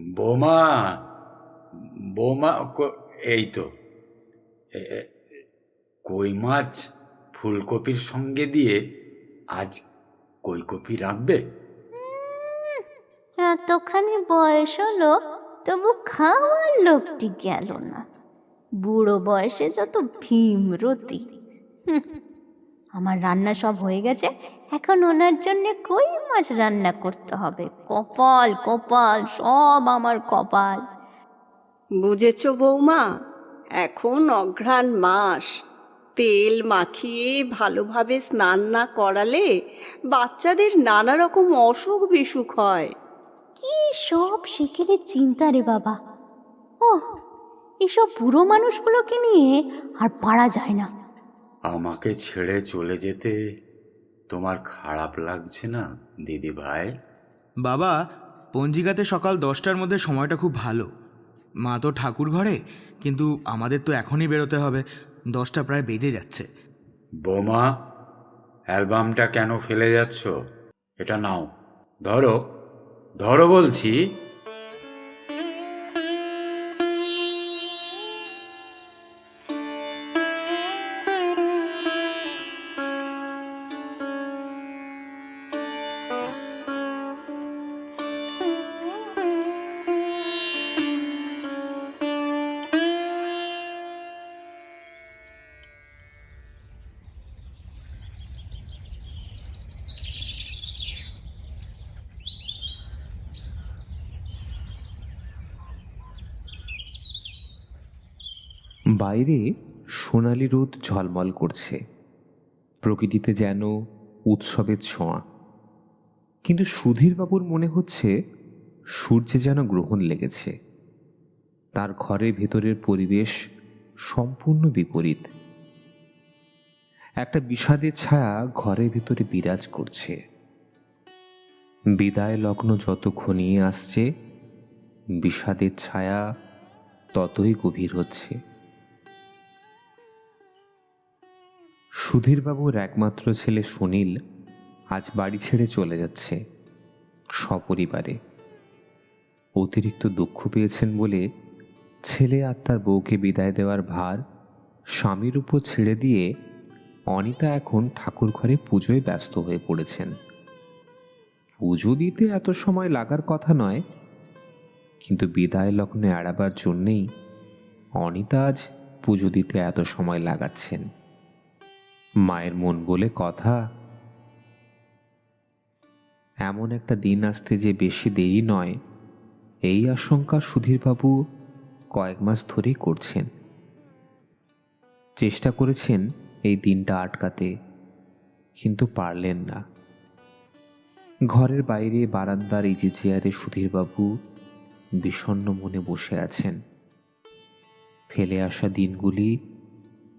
বোমা বোমা এই তো কই মাছ ফুলকপির সঙ্গে দিয়ে আজ কই কপি রাখবে এতখানি বয়স হলো, তবু খাওয়ার লোকটি গেল না। বুড়ো বয়সে যত ভীমরতি আমার রান্না সব হয়ে গেছে এখন ওনার জন্য কই মাছ রান্না করতে হবে? কপাল কপাল সব আমার কপাল। বুঝেছ বৌমা এখন অঘ্রাণ মাস। তেল মাখিয়ে ভালোভাবে স্নান না করালে বাচ্চাদের নানা রকম অসুখ বিসুখ হয়। কি সব শিখেলে চিন্তা রে বাবা। ও এসব বুড়ো মানুষগুলোকে নিয়ে আর পারা যায় না। আমাকে ছেড়ে চলে যেতে তোমার খারাপ লাগছে না দিদি ভাই? বাবা পঞ্জিকাতে সকাল দশটার মধ্যে সময়টা খুব ভালো। মা তো ঠাকুর ঘরে কিন্তু আমাদের তো এখনই বেরোতে হবে। দশটা প্রায় বেজে যাচ্ছে। বোমা অ্যালবামটা কেন ফেলে যাচ্ছ? এটা নাও। ধরো ধরো বলছি। বাইরে সোনালি রোদ ঝলমল করছে। প্রকৃতিতে যেন উৎসবের ছোঁয়া। কিন্তু সুধীরবাবুর মনে হচ্ছে সূর্যে যেন গ্রহণ লেগেছে। তার ঘরের ভেতরের পরিবেশ সম্পূর্ণ বিপরীত। একটা বিষাদের ছায়া ঘরের ভেতরে বিরাজ করছে। বিদায় লগ্ন যত ঘনিয়ে আসছে, বিষাদের ছায়া ততই গভীর হচ্ছে। সুধীরবাবুর একমাত্র ছেলে সুনীল আজ বাড়ি ছেড়ে চলে যাচ্ছে সপরিবারে। অতিরিক্ত দুঃখ পেয়েছেন বলে ছেলে আর তার বউকে বিদায় দেওয়ার ভার স্বামীর উপর ছেড়ে দিয়ে অনিতা এখন ঠাকুর ঘরে পুজোয় ব্যস্ত হয়ে পড়েছেন। পুজো দিতে এত সময় লাগার কথা নয়, কিন্তু বিদায় লগ্নে এড়াবার জন্যেই অনিতা আজ পুজো দিতে এত সময় লাগাচ্ছেন। মায়ের মন বলে কথা। এমন একটা দিন আসতে যে বেশি দেরি নয়, এই আশঙ্কা সুধীরবাবু কয়েক মাস ধরেই করছেন। চেষ্টা করেছেন এই দিনটা আটকাতে, কিন্তু পারলেন না। ঘরের বাইরে বারান্দার যে চেয়ারে সুধীরবাবু বিষণ্ণ মনে বসে আছেন। ফেলে আসা দিনগুলি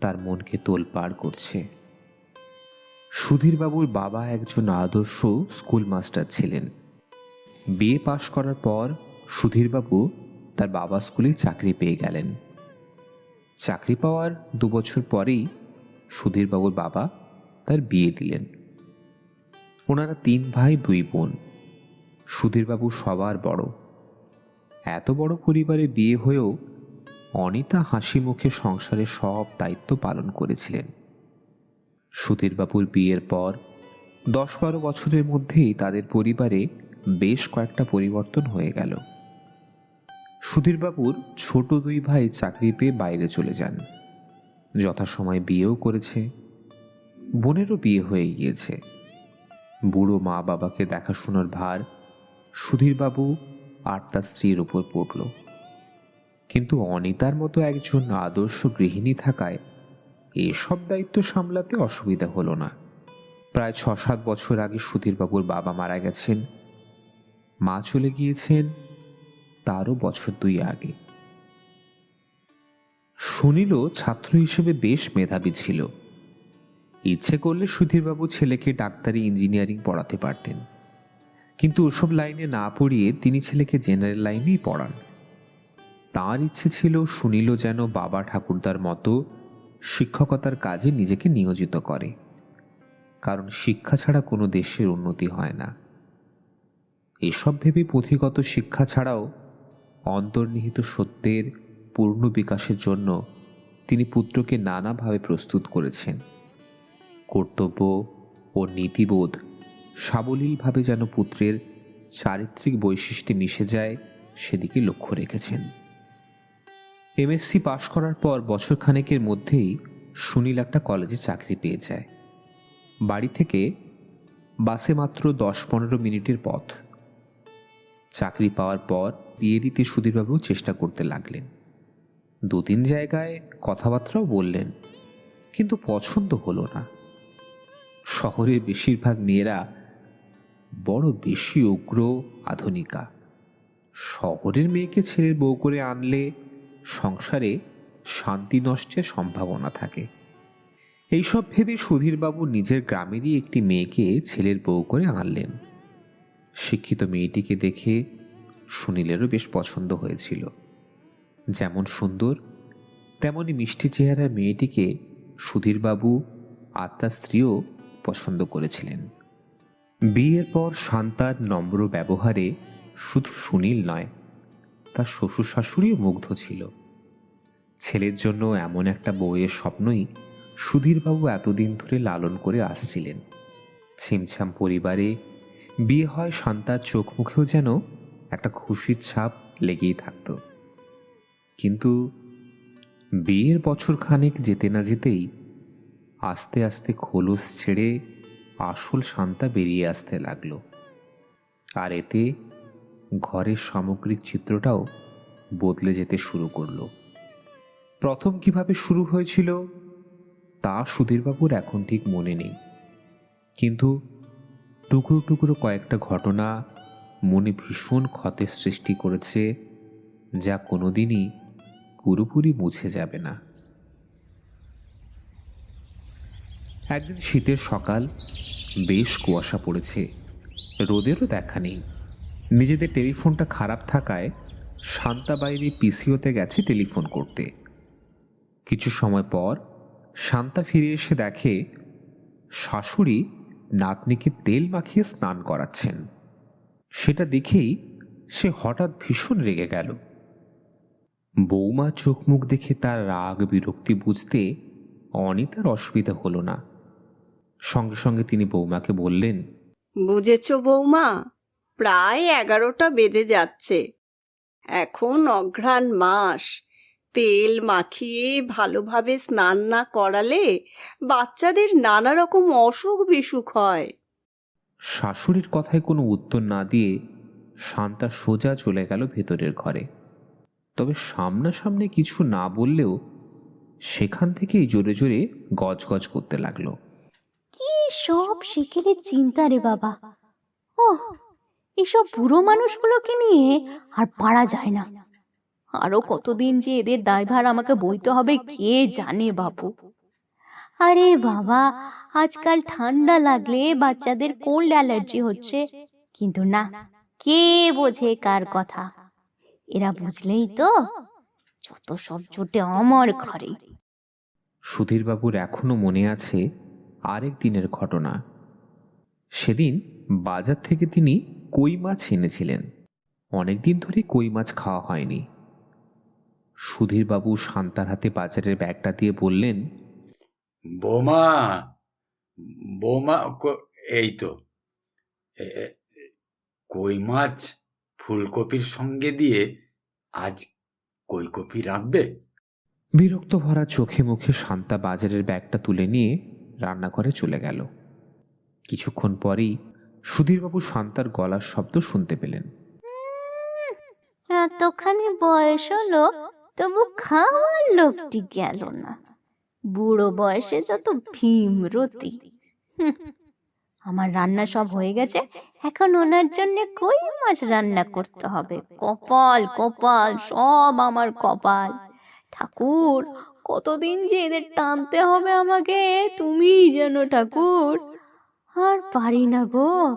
তার মনকে তোলপাড় করছে। সুধীরবাবুর বাবা একজন আদর্শ স্কুল মাস্টার ছিলেন। বিএ পাশ করার পর সুধীরবাবু তার বাবা স্কুলে চাকরি পেয়ে গেলেন। চাকরি পাওয়ার দু বছর পরেই সুধীরবাবুর বাবা তার বিয়ে দিলেন। ওনারা তিন ভাই, দুই বোন। সুধীরবাবু সবার বড়। এত বড় পরিবারে বিয়ে হয়েও অনিতা হাসি মুখে সংসারে সব দায়িত্ব পালন করেছিলেন। সুধীরবাবুর বিয়ের পর দশ বারো বছরের মধ্যেই তাদের পরিবারে বেশ কয়েকটা পরিবর্তন হয়ে গেল। সুধীরবাবুর ছোট দুই ভাই চাকরি পেয়ে বাইরে চলে যান। যথাসময়ে বিয়েও করেছে। বোনেরও বিয়ে হয়ে গিয়েছে। বুড়ো মা বাবাকে দেখাশোনার ভার সুধীরবাবু আর তার স্ত্রীর উপর পড়ল। কিন্তু অনিতার মতো একজন আদর্শ গৃহিণী থাকায় এসব দায়িত্ব সামলাতে অসুবিধা হলো না। প্রায় ছ সাত বছর আগে সুধীরবাবুর বাবা মারা গেছেন। মা চলে গিয়েছেন তারও বছর দুই আগে। সুনীলও ছাত্র হিসেবে বেশ মেধাবী ছিল। ইচ্ছে করলে সুধীরবাবু ছেলেকে ডাক্তারি ইঞ্জিনিয়ারিং পড়াতে পারতেন। কিন্তু ওসব লাইনে না পড়িয়ে তিনি ছেলেকে জেনারেল লাইনেই পড়ান। তার ইচ্ছে ছিল সুনীলও যেন বাবা ঠাকুরদার মতো শিক্ষকতার কাজে নিজেকে নিয়োজিত করে। কারণ শিক্ষা ছাড়া কোনো দেশের উন্নতি হয় না। এসব ভেবে পুঁথিগত শিক্ষা ছাড়াও অন্তর্নিহিত সত্যের পূর্ণ বিকাশের জন্য তিনি পুত্রকে নানাভাবে প্রস্তুত করেছেন। কর্তব্য ও নীতিবোধ সাবলীলভাবে যেন পুত্রের চারিত্রিক বৈশিষ্ট্যে মিশে যায়, সেদিকে লক্ষ্য রেখেছেন। এমএসসি পাশ করার পর বছর খানেকের মধ্যেই সুনীল একটা কলেজে চাকরি পেয়ে যায়। বাড়ি থেকে বাসে মাত্র দশ পনেরো মিনিটের পথ। চাকরি পাওয়ার পর বিয়ে দিতে সুধীরবাবু চেষ্টা করতে লাগলেন। দু তিন জায়গায় কথাবার্তাও বললেন, কিন্তু পছন্দ হলো না। শহরের বেশিরভাগ মেয়েরা বড় বেশি উগ্র, আধুনিকা। শহরের মেয়েকে ছেলের বউ করে আনলে সংসারে শান্তি নষ্টের সম্ভাবনা থাকে। এইসব ভেবে সুধীরবাবু নিজের গ্রামেরই একটি মেয়েকে ছেলের বউ করে আনলেন। শিক্ষিত মেয়েটিকে দেখে সুনীলেরও বেশ পছন্দ হয়েছিল। যেমন সুন্দর, তেমনি মিষ্টি চেহারার মেয়েটিকে সুধীরবাবু আর তার স্ত্রীও পছন্দ করেছিলেন। বিয়ের পর শান্তার নম্র ব্যবহারে শুধু সুনীল নয় তার শ্বশুর শাশুড়িও মুগ্ধ ছিল। ছেলের জন্য এমন একটা বউয়ের স্বপ্নই সুধীরবাবু এতদিন ধরে লালন করে আসছিলেন। ছিমছাম পরিবারে বিয়ে হয় শান্তার চোখ মুখেও যেন একটা খুশির ছাপ লেগেই থাকত। কিন্তু বিয়ের বছর খানেক যেতে না যেতেই আস্তে আস্তে খোলস ছেড়ে আসল শান্তা বেরিয়ে আসতে লাগল। আর এতে ঘরের সামগ্রিক চিত্রটাও বদলে যেতে শুরু করল। প্রথম কীভাবে শুরু হয়েছিল, তা সুধীরবাবুর এখন ঠিক মনে নেই। কিন্তু টুকরো টুকরো কয়েকটা ঘটনা মনে ভীষণ ক্ষতের সৃষ্টি করেছে, যা কোনোদিনই পুরোপুরি মুছে যাবে না। একদিন শীতের সকাল, বেশ কুয়াশা পড়েছে, রোদেরও দেখা নেই। নিজেদের টেলিফোনটা খারাপ থাকায় শান্তা বাইরে পিসিওতে গেছে টেলিফোন করতে। কিছু সময় পর শান্তা ফিরে এসে দেখে শাশুড়ি নাতনিকে তেল মাখিয়ে স্নান করাচ্ছেন। সেটা দেখেই সে হঠাৎ ভীষণ রেগে গেল। বৌমা চোখ মুখ দেখে তার রাগ বিরক্তি বুঝতে অনিতার অসুবিধা হলো না। সঙ্গে সঙ্গে তিনি বৌমাকে বললেন, বুঝেছ বৌমা প্রায় এগারোটা বেজে যাচ্ছে। এখন অঘ্রাণ মাস। তেল মাখিয়ে ভালোভাবে স্নান না করালে বাচ্চাদের নানা রকম অসুখ বিসুখ হয়। শাশুড়ির কথায় কোনো উত্তর না দিয়ে শান্তা সোজা চলে গেল ভেতরের ঘরে। তবে সামনাসামনি কিছু না বললেও সেখান থেকেই জোরে জোরে গজগজ করতে লাগল। কি সব শিখেলে চিন্তা রে বাবা। ও এসব বুড়ো মানুষগুলোকে নিয়ে আর পারা যায় না। আরও কতদিন যে এদের দায়ভার আমাকে বইতে হবে, কে জানে বাবু আরে বাবা, আজকাল ঠান্ডা লাগলে বাচ্চাদের কোল্ড অ্যালার্জি হচ্ছে। কিন্তু না, কে বোঝে কার কথা? এরা বুঝলেই তো, যত সব জোটে আমার ঘরে। সুধীরবাবুর এখনও মনে আছে আরেক দিনের ঘটনা। সেদিন বাজার থেকে তিনি কই মাছ এনেছিলেন? অনেকদিন ধরে কই মাছ খাওয়া হয়নি। সুধীরবাবু শান্তার হাতে বাজারের ব্যাগটা দিয়ে বললেন বোমা বোমা এই তো। কই মাছ ফুলকপির সঙ্গে দিয়ে আজ কই কপি রাখবে বিরক্ত ভরা চোখে মুখে শান্তা বাজারের ব্যাগটা তুলে নিয়ে রান্নাঘরে চলে গেল। কিছুক্ষণ পরেই সুধীরবাবু শান্তার গলার শব্দ শুনতে পেলেন। এতখানি বয়স হলো তবু খাওয়ার লোকটি গেল না। বুড়ো বয়সে যত ভীমরতি। হুঁ, আমার রান্না সব হয়ে গেছে এখন ওনার জন্য কই মাছ রান্না করতে হবে? কপাল কপাল সব আমার কপাল। ঠাকুর কতদিন যে এদের টানতে হবে আমাকে তুমিই যেন ঠাকুর। আর পারি না গো।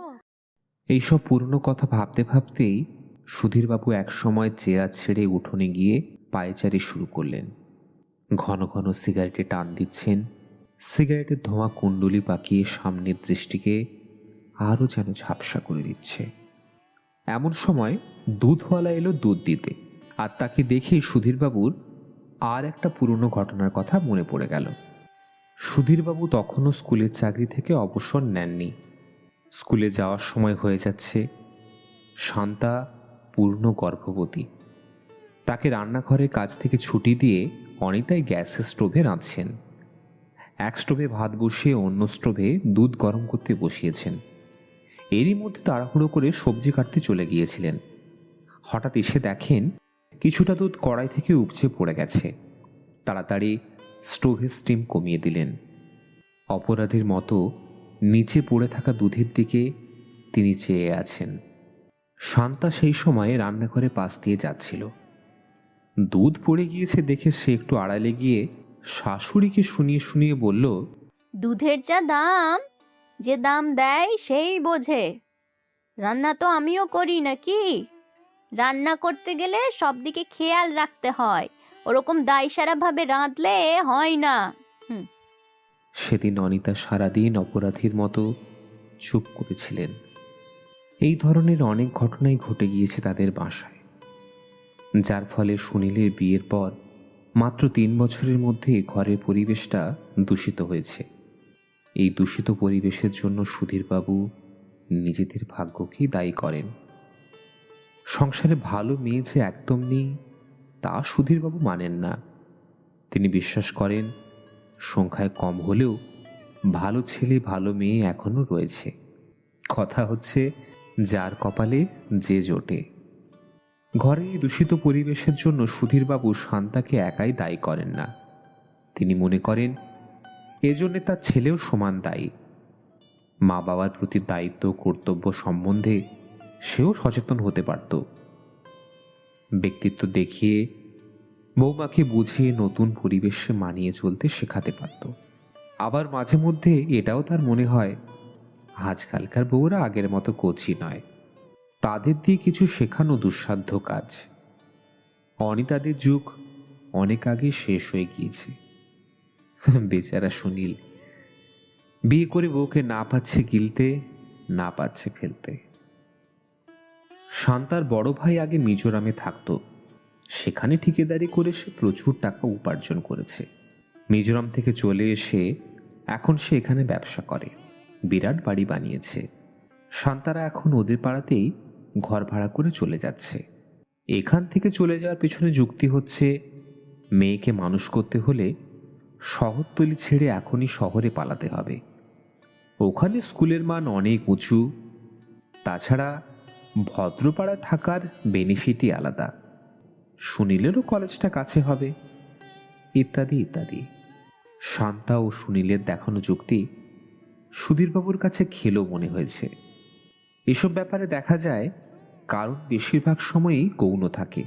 এইসব পুরনো কথা ভাবতে ভাবতেই সুধীরবাবু একসময় চেয়ার ছেড়ে উঠোনে গিয়ে পায়চারি শুরু করলেন। ঘন ঘন সিগারেটে টান দিচ্ছেন। সিগারেটের ধোঁয়া কুণ্ডলি পাকিয়ে সামনের দৃষ্টিকে আরও যেন ঝাপসা করে দিচ্ছে। এমন সময় দুধওয়ালা এলো দুধ দিতে আর তাকে দেখে সুধীরবাবুর আর একটা পুরনো ঘটনার কথা মনে পড়ে গেল। সুধীরবাবু তখনও স্কুলের চাকরি থেকে অবসর নেননি। স্কুলে যাওয়ার সময় হয়ে যাচ্ছে শান্তা পূর্ণ গর্ভবতী। তাকে রান্নাঘরের কাজ থেকে ছুটি দিয়ে অনিতাই গ্যাসের স্টোভে রাঁধছেন। এক স্টোভে ভাত বসিয়ে অন্য স্টোভে দুধ গরম করতে বসিয়েছেন। এরই মধ্যে তাড়াহুড়ো করে সবজি কাটতে চলে গিয়েছিলেন। হঠাৎ এসে দেখেন কিছুটা দুধ কড়াই থেকে উপচে পড়ে গেছে। তাড়াতাড়ি স্টোভের স্টিম কমিয়ে দিলেন। অপরাধীর মতো নিচে পড়ে থাকা দুধের দিকে তিনি চেয়ে আছেন। শান্তা সেই সময়ে রান্নাঘরে পাশ দিয়ে যাচ্ছিল। দুধ পড়ে গিয়েছে দেখে সে একটু আড়ালে গিয়ে শাশুড়িকে শুনিয়ে শুনিয়ে বলল, দুধের যা দাম, যে দাম দেয় সেই বোঝে। রান্না তো আমিও করি নাকি? রান্না করতে গেলে সব দিকে খেয়াল রাখতে হয়। ওরকম দায়সারাভাবে রাঁধলে হয় না। সেদিন অনিতা সারাদিন অপরাধীর মতো চুপ করেছিলেন। এই ধরনের অনেক ঘটনাই ঘটে গিয়েছে তাদের বাসায়। যার ফলে সুনীলের বিয়ের পর মাত্র তিন বছরের মধ্যে ঘরের পরিবেশটা দূষিত হয়েছে। এই দূষিত পরিবেশের জন্য সুধীরবাবু নিজেদের ভাগ্যকেই দায়ী করেন। সংসারে ভালো মেয়ে যে একদম নেই তা সুধীরবাবু মানেন না। তিনি বিশ্বাস করেন, সংখ্যায় কম হলেও ভালো ছেলে, ভালো মেয়ে এখনও রয়েছে। কথা হচ্ছে, যার কপালে যে জোটে। ঘরে এই দূষিত পরিবেশের জন্য সুধীরবাবু শান্তাকে একাই দায়ী করেন না। তিনি মনে করেন, এজন্যে তার ছেলেও সমান দায়ী। মা বাবার প্রতি দায়িত্ব, কর্তব্য সম্বন্ধে সেও সচেতন হতে পারত। ব্যক্তিত্ব দেখিয়ে বৌমাকে বুঝিয়ে নতুন পরিবেশে মানিয়ে চলতে শেখাতে পারত। আবার মাঝে মধ্যে এটাও তার মনে হয়, আজকালকার বউরা আগের মতো কোচি নয়। তাদের দিয়ে কিছু শেখানো দুঃসাধ্য কাজ। অনিতাদের যুগ অনেক আগে শেষ হয়ে গিয়েছে। বেচারা সুনীল, বিয়ে করে বউকে না পাচ্ছে গিলতে, না পাচ্ছে ফেলতে। শান্তার বড় ভাই আগে মিজোরামে থাকতো। সেখানে ঠিকেদারি করে সে প্রচুর টাকা উপার্জন করেছে। মিজোরাম থেকে চলে এসে এখন সে এখানে ব্যবসা করে। বিরাট বাড়ি বানিয়েছে। শান্তারা এখন ওদের পাড়াতেই ঘর ভাড়া করে চলে যাচ্ছে। এখান থেকে চলে যাওয়ার পেছনে যুক্তি হচ্ছে, মেয়েকে মানুষ করতে হলে শহরতলি ছেড়ে এখনই শহরে পালাতে হবে। ওখানে স্কুলের মান অনেক উঁচু। তাছাড়া ভদ্রপাড়ায় থাকার বেনিফিটই আলাদা। সুনীলেরও কলেজটা কাছে হবে। ইত্যাদি ইত্যাদি। শান্তা ও সুনীলের দেখানো যুক্তি সুধীরবাবুর কাছে খেলো মনে হয়েছে। এসব ব্যাপারে দেখা যায়, কারণ বেশিরভাগ সময়ই গৌণ থাকে।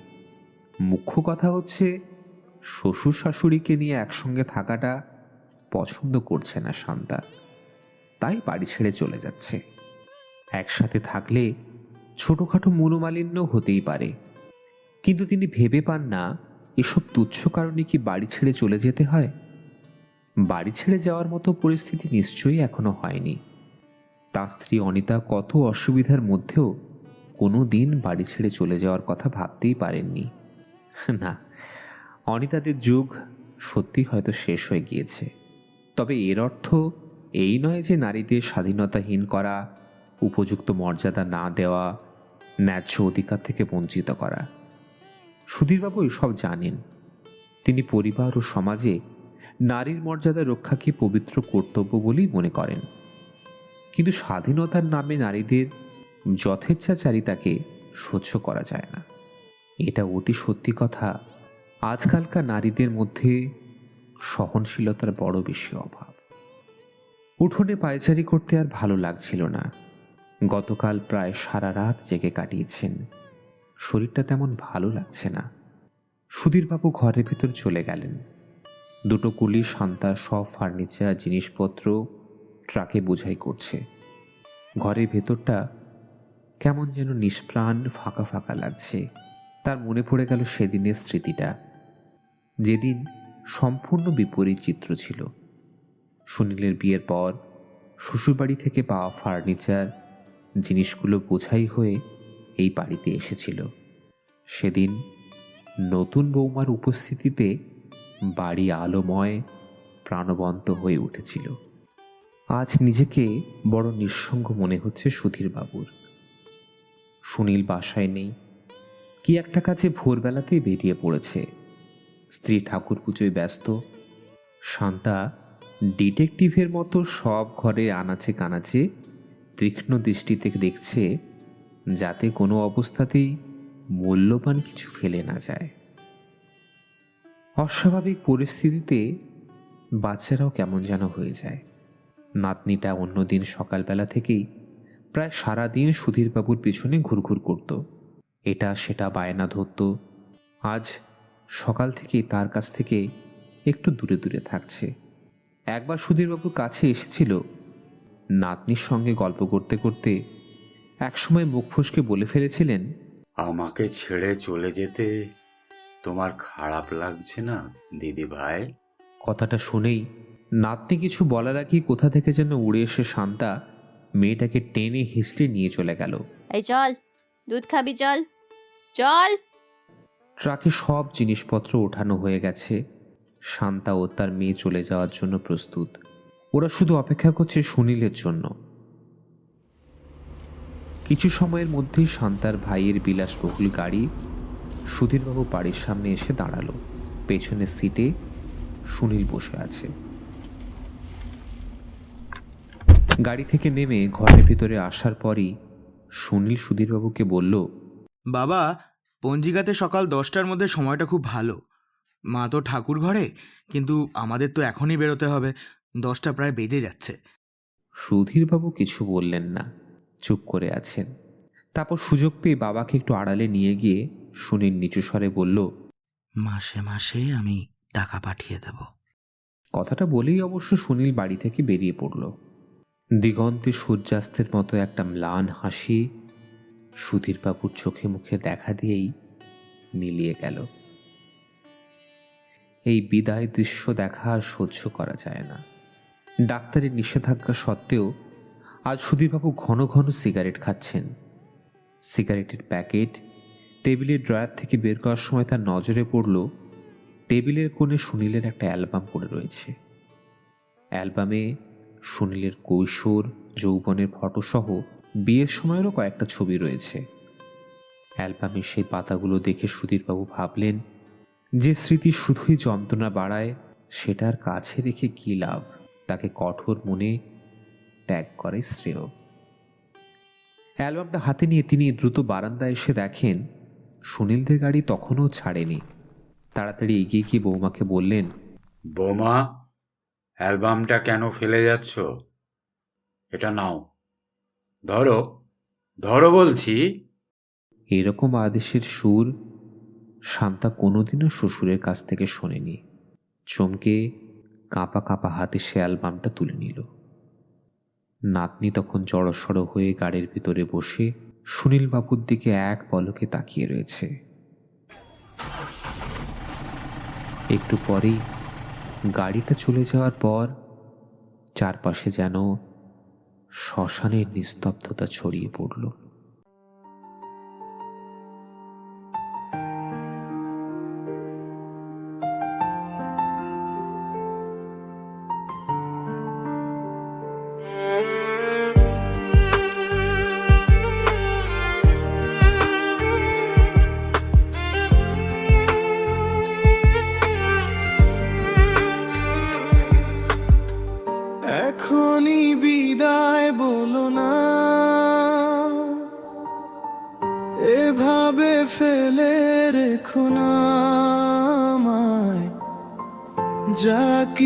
মুখ্য কথা হচ্ছে, শ্বশুর শাশুড়িকে নিয়ে একসঙ্গে থাকাটা পছন্দ করছে না শান্তা। তাই বাড়ি ছেড়ে চলে যাচ্ছে। একসাথে থাকলে ছোটোখাটো মনোমালিন্য হতেই পারে। কিন্তু তিনি ভেবে পান না, এসব তুচ্ছ কারণে কি বাড়ি ছেড়ে চলে যেতে হয়? বাড়ি ছেড়ে যাওয়ার মতো পরিস্থিতি নিশ্চয়ই এখনও হয়নি। তার স্ত্রী অনিতা কত অসুবিধার মধ্যেও কোনো দিন বাড়ি ছেড়ে চলে যাওয়ার কথা ভাবতেই পারেননি। না, অনিতাদের যুগ সত্যি হয়তো শেষ হয়ে গিয়েছে। তবে এর অর্থ এই নয় যে নারীদের স্বাধীনতাহীন করা উপযুক্ত মর্যাদা না দেওয়া, ন্যায্য অধিকার থেকে বঞ্চিত করা। সুধীরবাবু এসব জানেন। তিনি পরিবার ও সমাজে নারীর মর্যাদা রক্ষাকে পবিত্র কর্তব্য বলেই মনে করেন। কিন্তু স্বাধীনতার নামে নারীদের যথেচ্ছাচারিতাকে সহ্য করা যায় না। এটা অতি সত্যি কথা। আজকালকার নারীদের মধ্যে সহনশীলতার বড় বেশি অভাব। উঠোনে পায়চারি করতে আর ভালো লাগছিল না। গতকাল প্রায় সারা রাত জেগে কাটিয়েছেন। শরীরটা তেমন ভালো লাগছে না। সুধীরবাবু ঘরের ভেতর চলে গেলেন। দুটো কুলি শান্তা সব ফার্নিচার, জিনিসপত্র ট্রাকে বোঝাই করছে। ঘরের ভেতরটা কেমন যেন নিষ্প্রাণ, ফাঁকা ফাঁকা লাগছে। তার মনে পড়ে গেল সেদিনের স্মৃতিটা। যেদিন সম্পূর্ণ বিপরীত চিত্র ছিল। সুনীলের বিয়ের পর শ্বশুরবাড়ি থেকে পাওয়া ফার্নিচার জিনিসগুলো বোঝাই হয়ে এই বাড়িতে এসেছিল। সেদিন নতুন বৌমার উপস্থিতিতে বাড়ি আলোময়, প্রাণবন্ত হয়ে উঠেছিল। আজ নিজেকে বড় নিঃসঙ্গ মনে হচ্ছে সুধীর বাবুর সুনীল বাসায় নেই। কি একটা কাজে ভোরবেলাতেই বেরিয়ে পড়েছে। স্ত্রী ঠাকুর পুজোয় ব্যস্ত। শান্তা ডিটেকটিভের মতো সব ঘরে আনাচে কানাচে তীক্ষ্ণ দৃষ্টিতে দেখছে যাতে কোনো অবস্থাতেই মূল্যবান কিছু ফেলে না যায়। অস্বাভাবিক পরিস্থিতিতে বাচ্চারাও কেমন যেন হয়ে যায়। নাতনিটা অন্যদিন সকালবেলা থেকেই প্রায় সারা দিন সুধীরবাবুর পিছনে ঘুরঘুর করত। এটা সেটা বায়না ধরত। আজ সকাল থেকেই তার কাছ থেকে একটু দূরে দূরে থাকছে। একবার সুধীরবাবুর কাছে এসেছিল নাতনির সঙ্গে গল্প করতে করতে একসময় মুখ ফুসকে বলে ফেলেছিলেন আমাকে ছেড়ে চলে যেতে তোমার খারাপ লাগছে না দিদি ভাই? কথাটা শুনেই নাতনি কিছু বলার আগেই কোথা থেকে যেন উড়ে এসে শান্তা মেয়েটাকে টেনে হিসড়ে নিয়ে চলে গেল। এই চল দুধ খাবি চল চল! ট্রাকে সব জিনিসপত্র ওঠানো হয়ে গেছে। শান্তা ও তার মেয়ে চলে যাওয়ার জন্য প্রস্তুত। ওরা শুধু অপেক্ষা করছে সুনীলের জন্য। কিছু সময়ের মধ্যেই শান্তার ভাইয়ের বিলাসবহুল গাড়ি সুধীরবাবু বাড়ির সামনে এসে দাঁড়াল। পেছনের সিটে সুনীল বসে আছে। গাড়ি থেকে নেমে ঘরের ভিতরে আসার পরই সুনীল সুধীরবাবুকে বলল, বাবা, পঞ্জিকাতে সকাল দশটার মধ্যে সময়টা খুব ভালো। মা তো ঠাকুর ঘরে কিন্তু আমাদের তো এখনই বেরোতে হবে। দশটা প্রায় বেজে যাচ্ছে। সুধীরবাবু কিছু বললেন না চুপ করে আছেন। তারপর সুযোগ পেয়ে বাবাকে একটু আড়ালে নিয়ে গিয়ে সুনীল নিচু স্বরে বলল মাসে মাসে আমি টাকা পাঠিয়ে দেব। কথাটা বলেই অবশ্য সুনীল বাড়ি থেকে বেরিয়ে পড়ল। দিগন্তে সূর্যাস্তের মতো একটা ম্লান হাসি সুধীরবাবুর চোখে মুখে দেখা দিয়েই মিলিয়ে গেল। এই বিদায় দৃশ্য দেখা আর সহ্য করা যায় না। ডাক্তারের নিষেধাজ্ঞা সত্ত্বেও আজ সুধীরবাবু ঘন ঘন সিগারেট খাচ্ছেন। সিগারেটের প্যাকেট, টেবিলের ড্রয়ার থেকে বের করার সময় তার নজরে পড়ল, টেবিলের কোণে সুনীলের একটা অ্যালবাম পড়ে রয়েছে। অ্যালবামে সুনীলের কৈশোর, যৌবনের ফটোসহ বিয়ের সময়েরও কয়েকটা ছবি রয়েছে। অ্যালবামের সেই পাতাগুলো দেখে সুধীরবাবু ভাবলেন, যে স্মৃতি শুধুই যন্ত্রণা বাড়ায়, সেটার কাছে রেখে কী লাভ? তাকে কঠোর মনে ত্যাগ করে শ্রেয়। অ্যালবামটা হাতে নিয়ে তিনি দ্রুত বারান্দায় এসে দেখেন সুনীলদের গাড়ি তখনও ছাড়েনি। তাড়াতাড়ি এগিয়ে গিয়ে বৌমাকে বললেন বোমা অ্যালবামটা কেন ফেলে যাচ্ছ? এটা নাও। ধরো ধরো বলছি। এরকম আদেশের সুর শান্তা কোনোদিনও শ্বশুরের কাছ থেকে শোনেনি। চমকে কাঁপা কাঁপা হাতে সে অ্যালবামটা তুলে নিল। নাতনি তখন জড়সড় হয়ে গাড়ির ভিতরে বসে সুনীলবাবুর দিকে এক পলকে তাকিয়ে রয়েছে। একটু পরেই গাড়িটা চলে যাওয়ার পর চারপাশে যেন শ্মশানের নিস্তব্ধতা ছড়িয়ে পড়ল।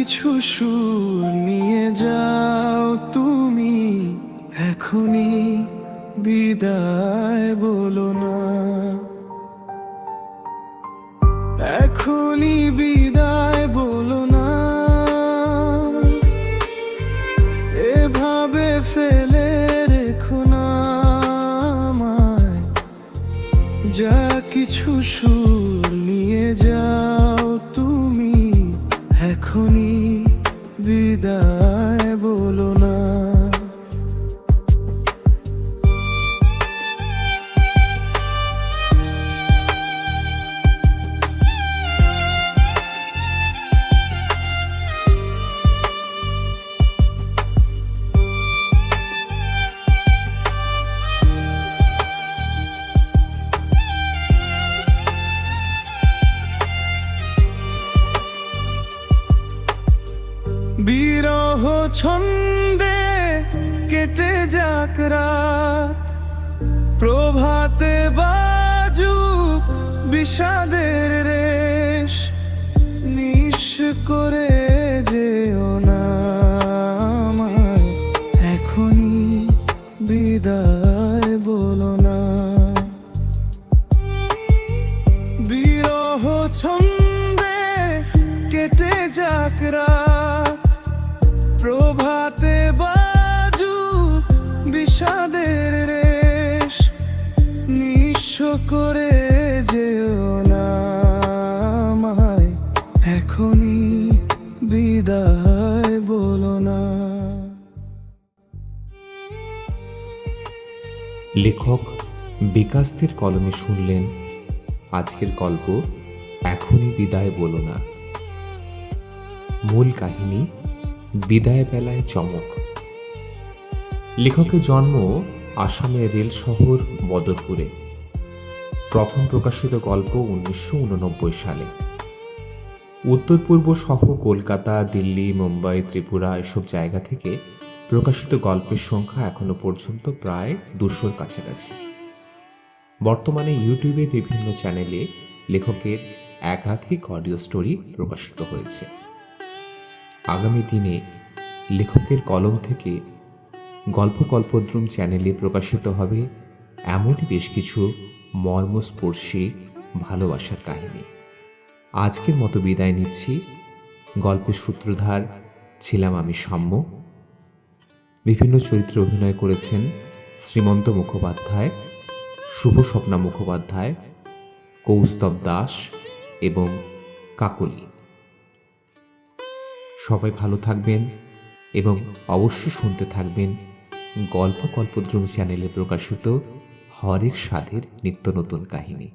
কিছু সুর নিয়ে যাও তুমি, এখনই বিদায় বলো না। এখনই বিদায় বলো না। এভাবে ফেলে রেখো না যা কিছু সুর কেটে যাক রাত। প্রভাতে বাজু বিষাদের রেশ। নিঃস করে লেখক বিকাশদের কলমে শুনলেন, আজকের গল্প এখনই বিদায় বলো না। মূল কাহিনী, বিদায় বেলায় চমক। লেখকের জন্ম আসামের রেল শহর বদরপুরে। প্রথম প্রকাশিত গল্প উনিশশো উননব্বই সালে। উত্তর পূর্ব সহ কলকাতা, দিল্লি, মুম্বাই, ত্রিপুরা এসব জায়গা থেকে প্রকাশিত গল্পের সংখ্যা এখনও পর্যন্ত প্রায় দুশোর কাছাকাছি। বর্তমানে ইউটিউবে বিভিন্ন চ্যানেলে লেখকের একাধিক অডিও স্টোরি প্রকাশিত হয়েছে। আগামী দিনে লেখকের কলম থেকে গল্প কল্পদ্রুম চ্যানেলে প্রকাশিত হবে এমন বেশ কিছু মর্মস্পর্শী ভালোবাসার কাহিনী। আজকের মতো বিদায় নিচ্ছি। গল্পের সূত্রধার ছিলাম আমি সাম্য। বিভিন্ন চরিত্রে অভিনয় করেছেন শ্রীমন্ত মুখোপাধ্যায় শুভ স্বপ্না মুখোপাধ্যায়, কৌস্তব দাস এবং কাকলি। সবাই ভালো থাকবেন এবং অবশ্যই শুনতে থাকবেন গল্প কল্পদ্রুম চ্যানেলে প্রকাশিত হরেক সাধের নিত্য নতুন কাহিনী।